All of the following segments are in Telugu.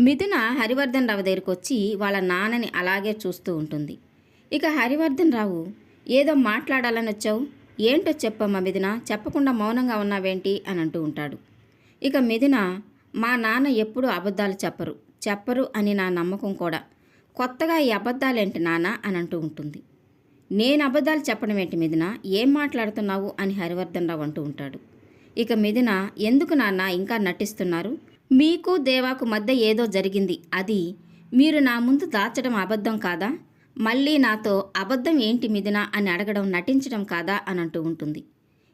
మిథున హరివర్ధన్ రావు దగ్గరికి వచ్చి వాళ్ళ నాన్నని అలాగే చూస్తూ ఉంటుంది. ఇక హరివర్ధన్ రావు ఏదో మాట్లాడాలని వచ్చావు? ఏంటో చెప్పమ్మా మిథున చెప్పకుండా మౌనంగా ఉన్నావేంటి? అని అంటూ ఉంటాడు. ఇక మిథున మా నాన్న ఎప్పుడూ అబద్ధాలు చెప్పరు చెప్పరు అని నా నమ్మకం కూడా. కొత్తగా ఈ అబద్ధాలేంటి నాన్న? అని అంటూ ఉంటుంది. నేను అబద్ధాలు చెప్పడం ఏంటి మిథున? ఏం మాట్లాడుతున్నావు? అని హరివర్ధన్ రావు అంటూ ఉంటాడు. ఇక మిథున ఎందుకు నాన్న ఇంకా నటిస్తున్నారు? మీకు దేవాకు మధ్య ఏదో జరిగింది. అది మీరు నా ముందు దాచడం అబద్ధం కాదా? మళ్ళీ నాతో అబద్ధం ఏంటి మిథున అని అడగడం నటించడం కాదా అని అంటూ ఉంటుంది.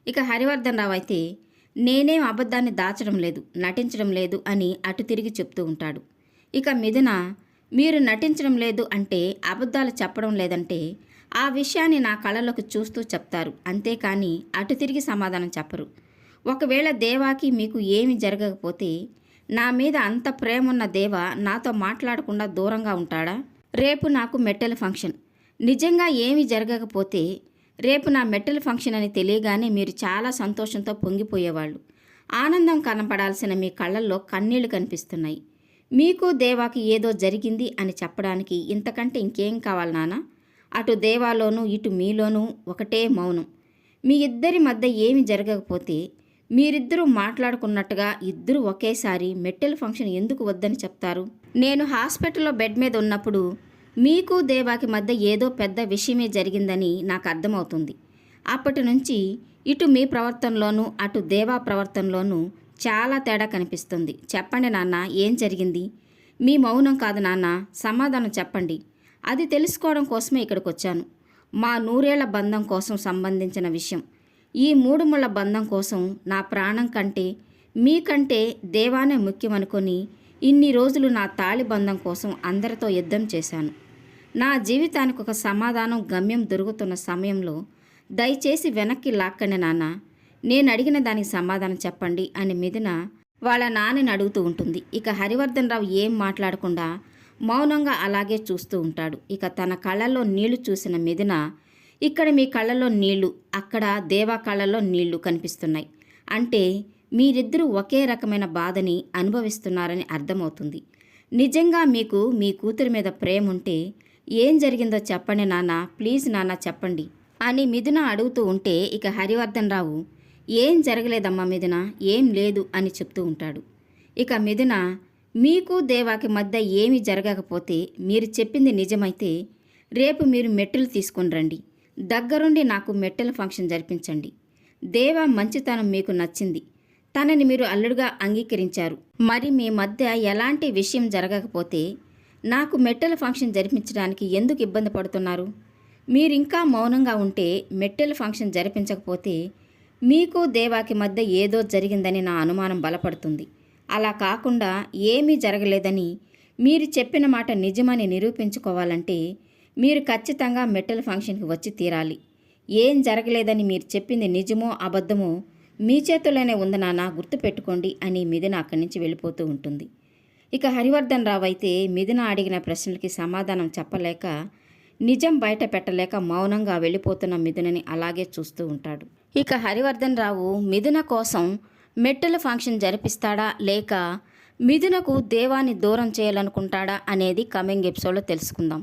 ఇక హరివర్ధన్ రావు అయితే నేనేం అబద్ధాన్ని దాచడం లేదు నటించడం లేదు అని అటు తిరిగి చెప్తూ ఉంటాడు. ఇక మిథున మీరు నటించడం లేదు అంటే అబద్ధాలు చెప్పడం లేదంటే ఆ విషయాన్ని నా కళ్ళలోకి చూస్తూ చెప్తారు. అంతేకాని అటు తిరిగి సమాధానం చెప్పరు. ఒకవేళ దేవాకి మీకు ఏమి జరగకపోతే నా మీద అంత ప్రేమ ఉన్న దేవ నాతో మాట్లాడకుండా దూరంగా ఉంటాడా? రేపు నాకు మెట్టెల ఫంక్షన్. నిజంగా ఏమి జరగకపోతే రేపు నా మెట్టెల ఫంక్షన్ అని తెలియగానే మీరు చాలా సంతోషంతో పొంగిపోయేవాళ్ళు. ఆనందం కనపడాల్సిన మీ కళ్ళల్లో కన్నీళ్ళు కనిపిస్తున్నాయి. మీకు దేవాకి ఏదో జరిగింది అని చెప్పడానికి ఇంతకంటే ఇంకేం కావాలి నాన్న అటు దేవాలోనూ ఇటు మీలోనూ ఒకటే మౌనం. మీ ఇద్దరి మధ్య ఏమి జరగకపోతే మీరిద్దరూ మాట్లాడుకున్నట్టుగా ఇద్దరు ఒకేసారి మెట్టెల ఫంక్షన్ ఎందుకు వద్దని చెప్తారు? నేను హాస్పిటల్లో బెడ్ మీద ఉన్నప్పుడు మీకు దేవాకి మధ్య ఏదో పెద్ద విషయమే జరిగిందని నాకు అర్థమవుతుంది. అప్పటి నుంచి ఇటు మీ ప్రవర్తనలోనూ అటు దేవా ప్రవర్తనలోనూ చాలా తేడా కనిపిస్తుంది. చెప్పండి నాన్న ఏం జరిగింది? మీ మౌనం కాదు నాన్న సమాధానం చెప్పండి. అది తెలుసుకోవడం కోసమే ఇక్కడికి వచ్చాను మా నూరేళ్ళ బంధం కోసం సంబంధించిన విషయం. ఈ మూడు ముళ్ళ బంధం కోసం నా ప్రాణం కంటే మీకంటే దేవానే ముఖ్యమనుకొని ఇన్ని రోజులు నా తాళి బంధం కోసం అందరితో యుద్ధం చేశాను. నా జీవితానికి ఒక సమాధానం గమ్యం దొరుకుతున్న సమయంలో దయచేసి వెనక్కి లాక్కండి నాన్న. నేను అడిగిన దానికి సమాధానం చెప్పండి అని మిథున వాళ్ళ నాన్నని అడుగుతూ ఉంటుంది. ఇక హరివర్ధన్ రావు ఏం మాట్లాడకుండా మౌనంగా అలాగే చూస్తూ ఉంటాడు. ఇక తన కళ్ళల్లో నీళ్ళు చూసిన మిథున ఇక్కడ మీ కళ్ళలో నీళ్ళు అక్కడ దేవా కళ్ళలో నీళ్ళు కనిపిస్తున్నాయి. అంటే మీరిద్దరూ ఒకే రకమైన బాధని అనుభవిస్తున్నారని అర్థమవుతుంది. నిజంగా మీకు మీ కూతురి మీద ప్రేమ ఉంటే ఏం జరిగిందో చెప్పండి నాన్న ప్లీజ్ నాన్న చెప్పండి అని మిథున అడుగుతూ ఉంటే ఇక హరివర్ధన్ రావు ఏం జరగలేదమ్మా మిథున ఏం లేదు అని చెప్తూ ఉంటాడు. ఇక మిథున మీకు దేవాకి మధ్య ఏమీ జరగకపోతే మీరు చెప్పింది నిజమైతే రేపు మీరు మెట్టులు తీసుకుని రండి. దగ్గరుండి నాకు మెట్టెల ఫంక్షన్ జరిపించండి. దేవ మంచితనం మీకు నచ్చింది. తనని మీరు అల్లుడుగా అంగీకరించారు. మరి మీ మధ్య ఎలాంటి విషయం జరగకపోతే నాకు మెట్టెల ఫంక్షన్ జరిపించడానికి ఎందుకు ఇబ్బంది పడుతున్నారు? మీరింకా మౌనంగా ఉంటే మెట్టెల ఫంక్షన్ జరిపించకపోతే మీకు దేవాకి మధ్య ఏదో జరిగిందని నా అనుమానం బలపడుతుంది. అలా కాకుండా ఏమీ జరగలేదని మీరు చెప్పిన మాట నిజమని నిరూపించుకోవాలంటే మీరు ఖచ్చితంగా మెట్టల ఫంక్షన్కి వచ్చి తీరాలి. ఏం జరగలేదని మీరు చెప్పింది నిజమో అబద్ధమో మీ చేతుల్లోనే ఉంది నాన్న గుర్తుపెట్టుకోండి అని మిథున అక్కడి నుంచి వెళ్ళిపోతూ ఉంటుంది. ఇక హరివర్ధన్ రావు అయితే మిథున అడిగిన ప్రశ్నలకి సమాధానం చెప్పలేక నిజం బయట పెట్టలేక మౌనంగా వెళ్ళిపోతున్న మిథునని అలాగే చూస్తూ ఉంటాడు. ఇక హరివర్ధన్ రావు మిథున కోసం మెట్టెల ఫంక్షన్ జరిపిస్తాడా లేక మిథునకు దేవాన్ని దూరం చేయాలనుకుంటాడా అనేది కమింగ్ ఎపిసోడ్లో తెలుసుకుందాం.